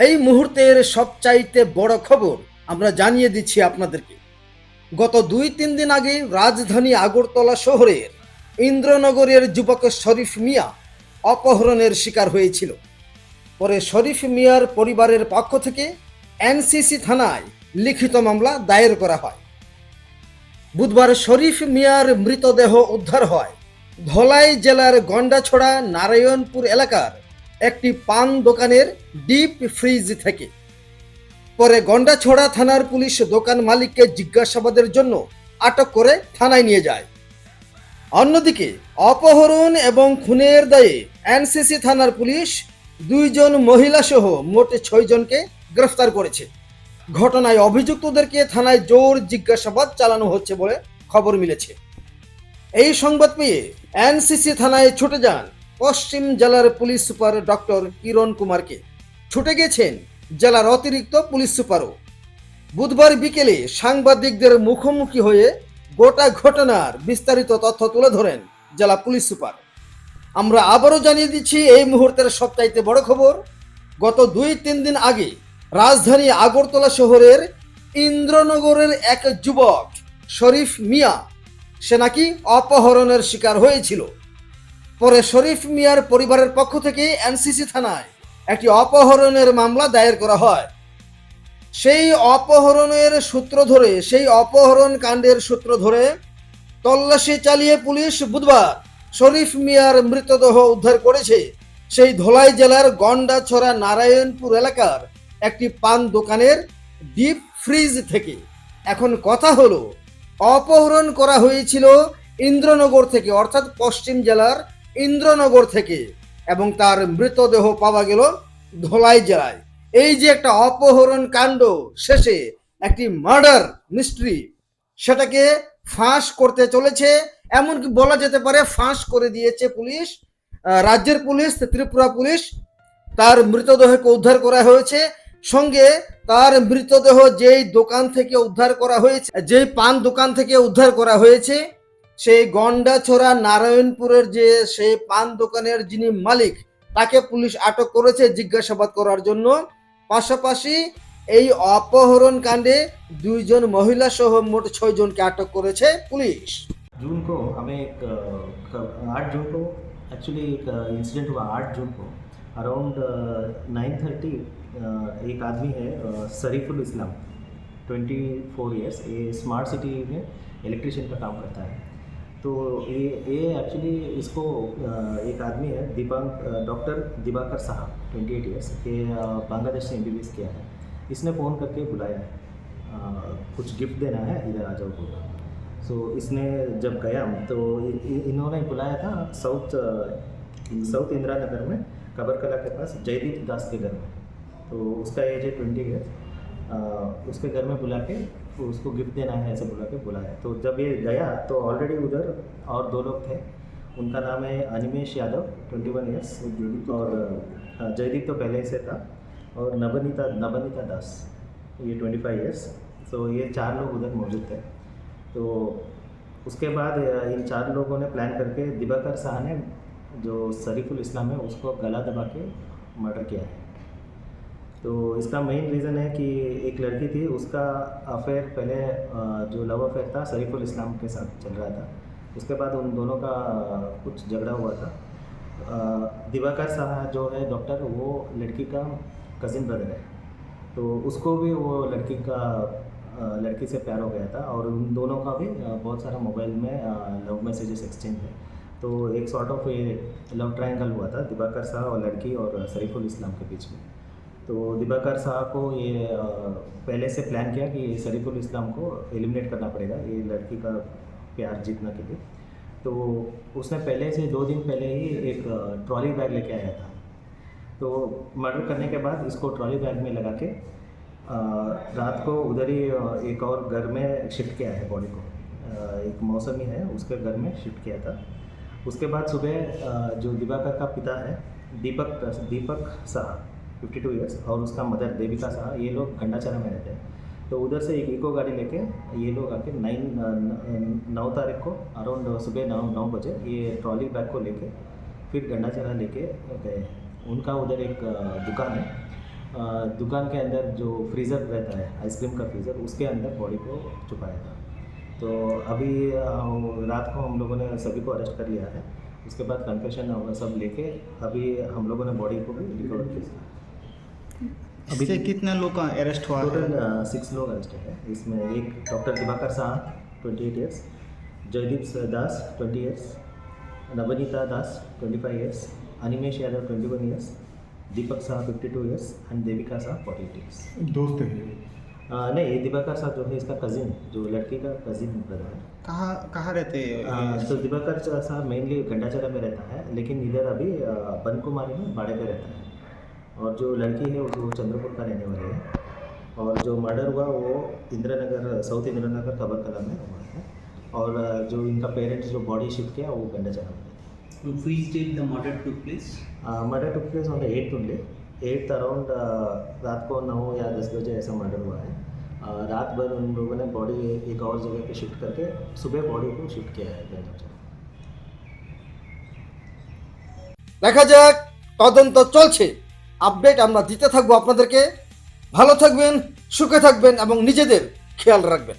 এই মুহূর্তের সবচাইতে বড় খবর আমরা জানিয়ে দিচ্ছি আপনাদেরকে। গত দুই তিন দিন আগে রাজধানী আগরতলা শহরের ইন্দ্রনগরের যুবক শরীফ মিয়া অপহরণের শিকার হয়েছিল। পরে শরীফ মিয়ার পরিবারের পক্ষ থেকে এনসিসি থানায় লিখিত মামলা দায়ের করা হয়। বুধবার শরীফ মিয়ার মৃতদেহ উদ্ধার হয় ধলাই জেলার গন্ডাছড়া নারায়ণপুর এলাকার একটি পান দোকানের ডিপ ফ্রিজ থেকে। পরে গন্ডাছড়া থানার পুলিশ দোকান মালিককে জিজ্ঞাসাবাদের জন্য আটক করে থানায় নিয়ে যায়। অন্যদিকে অপহরণ এবং খুনের দায়ে এনসিসি থানার পুলিশ দুইজন মহিলা সহ মোট ছয়জনকে গ্রেফতার করেছে। ঘটনায় অভিযুক্তদেরকে থানায় জোর জিজ্ঞাসাবাদ চালানো হচ্ছে বলে খবর মিলেছে। এই সংবাদ পেয়ে এনসিসি থানায় ছুটে যান পশ্চিম জেলার পুলিশ সুপার ডক্টর কিরণ কুমারকে ছুটে গেছেন জেলার অতিরিক্ত পুলিশ সুপারও। বুধবার বিকেলে সাংবাদিকদের মুখোমুখি হয়ে গোটা ঘটনার বিস্তারিত তথ্য তুলে ধরেন জেলা পুলিশ সুপার। আমরা আবারও জানিয়ে দিচ্ছি, এই মুহূর্তের সবচাইতে বড় খবর, গত দুই তিন দিন আগে রাজধানী আগরতলা শহরের ইন্দ্রনগরের এক যুবক শরীফ মিয়া, সে নাকি অপহরণের শিকার হয়েছিল। পরে শরীফ মিয়ার পরিবারের পক্ষ থেকে এনসিসি থানায় একটি অপহরণের মামলা দায়ের করা হয়। সেই অপহরণের সূত্র ধরে, সেই অপহরণ কাণ্ডের সূত্র ধরে তল্লাশি চালিয়ে পুলিশ বুধবার শরীফ মিয়ার মৃতদেহ উদ্ধার করেছে। সেই ধলাই জেলার গন্ডাছড়া নারায়ণপুর এলাকার একটি পান দোকানের ডিপ ফ্রিজ থেকে। এখন কথা হলো, অপহরণ করা হয়েছিল ইন্দ্রনগর থেকে, অর্থাৎ পশ্চিম জেলার ইন্দ্রনগর থেকে এবং তার মৃতদেহ পাওয়া গেল ধলাই জেলায় এই যে একটা অপহরণ কাণ্ড, শেষে একটি মার্ডার মিস্ট্রি, সেটাকে ফাঁস করতে চলেছে। এমনকি বলা যেতে পারে ফাঁস করে দিয়েছে পুলিশ রাজ্যের পুলিশ, ত্রিপুরা পুলিশ। তার মৃতদেহকে উদ্ধার করা হয়েছে। সঙ্গে তার মৃতদেহ যেই দোকান থেকে উদ্ধার করা হয়েছে, যেই পান দোকান থেকে উদ্ধার করা হয়েছে সেই গন্ডাছড়া নারায়ণপুরের যে সেই পান দোকানের যিনি মালিক তাকে পুলিশ আটক করেছে জিজ্ঞাসাবাদ করার জন্য পাশাপাশি এই অপহরণ কাণ্ডে দুইজন মহিলা সহ মোট ছয় জনকে আটক করেছে পুলিশ जून को हमें एक आठ जून को एक्चुअली एक इंसिडेंट हुआ आठ जून को अराउंड नाइन थर्टी एक आदमी है uh, Shariful Islam twenty four years ये स्मार्ट सिटी में इलेक्ट्रिशियन का काम करता है तो ये ये एक्चुअली इसको एक आदमी है दीपांक डॉक्टर दिवाकर साहब twenty eight years uh, Bangladesh से एम किया है। इसने फ़ोन करके बुलाया है। कुछ गिफ्ट देना है इधर आ जाओ बोला। सो इसने जब गया तो इन्होंने बुलाया था साउथ साउथ इंदिरा नगर में कबरकला के पास जयदीप दास के घर में। तो उसका एज है ट्वेंटी ईयर उसके घर में बुला के उसको गिफ्ट देना है, ऐसे बुला के बुलाया तो जब ये गया तो ऑलरेडी उधर और दो लोग थे। उनका नाम है Animesh Yadav twenty one years और जयदीप तो पहले से था, और नवनीता नवनीता दास, ये ट्वेंटी फाइव ईयर्स तो ये चार लोग उधर मौजूद थे। तो उसके बाद इन चार लोगों ने प्लान करके दिवाकर शाह ने जो शरीफुल इस्लाम है, उसको गला दबा के मर्डर किया है। तो इसका मेन रीज़न है कि एक लड़की थी, उसका अफेयर पहले जो लव अफेयर था शरीफुल इस्लाम के साथ चल रहा था। उसके बाद उन दोनों का कुछ झगड़ा हुआ था। दिवाकर शाह जो है डॉक्टर वो लड़की का कज़िन ब्रदर है। तो उसको भी वो लड़की का लड़की से प्यार हो गया था और उन दोनों का भी बहुत सारा मोबाइल में लव मैसेजेस एक्सचेंज है। तो एक सॉर्ट ऑफ़ लव ट्रायंगल हुआ था, दिवाकर शाह और लड़की और शरीफुल इस्लाम के बीच में। तो दिबाकर शाह को ये पहले से प्लान किया कि शरीफुल इस्लाम को एलिमिनेट करना पड़ेगा, ये लड़की का प्यार जीतना के लिए। तो उसने पहले से दो दिन पहले ही एक ट्रॉली बैग लेके आया था। तो मर्डर करने के बाद इसको ट्रॉली बैग में लगा के रात को उधर ही एक और घर में शिफ्ट किया है बॉडी को। एक मौसमी है, उसके घर में शिफ्ट किया था। उसके बाद सुबह जो दिवाकर का पिता है, Deepak Deepak Shah fifty two years और उसका मदर देविका शाह ये लोग गंडाचारा में रहते हैं। तो उधर से एक इको गाड़ी लेके ये लोग आके नाइन नौ तारीख को अराउंड सुबह नौ नौ बजे ये ट्रॉली बैग को लेके, फिर गंडाचारा लेके गए उनका उधर एक दुकान है। दुकान के अंदर जो फ्रीज़र रहता है आइसक्रीम का फ्रीज़र उसके अंदर बॉडी को छुपाया था। तो अभी रात को हम लोगों ने सभी को अरेस्ट कर लिया है। उसके बाद कन्फेशन सब लेके अभी हम लोगों ने बॉडी को भी रिकवर किया। अभी से कितने लोग का अरेस्ट हुआ? टोटल सिक्स लोग अरेस्ट है। इसमें एक doctor Diwakar Shah twenty eight years Jaydeep Das twenty years Navneeta Das twenty five years Animesh Yadav twenty one years Deepak Shah fifty two years and Devika Shah forty eight years दोस्त है नहीं ये दिवाकर शाह जो है इसका cousin जो लड़की का कजिन ब्रदर है। कहाँ कहाँ रहते हैं तो दिवाकर साहब मेनली गंडाचरा में रहता है लेकिन इधर अभी बनकुमारी में बाड़े पे रहता है। और जो लड़की है वो चंद्रपुर का रहने वाली है और जो मर्डर हुआ वो इंदिरानगर साउथ इंदिरानगर खबर कला में हुआ है और अ, जो इनका पेरेंट्स जो बॉडी शिफ्ट किया वो गंडाचरा में On which date the murder took place? Murder took place on the eight only eighth around रात को नौ या दस बजे ऐसा मर्डर हुआ है अ, रात भर उन लोगों ने बॉडी एक और जगह पे शिफ्ट करके सुबह बॉडी को शिफ्ट किया है गंडाचरा দেখা যাক তদন্ত চলছে আপডেট আমরা দিতে থাকব আপনাদেরকে। ভালো থাকবেন সুখে থাকবেন এবং নিজেদের খেয়াল রাখবেন।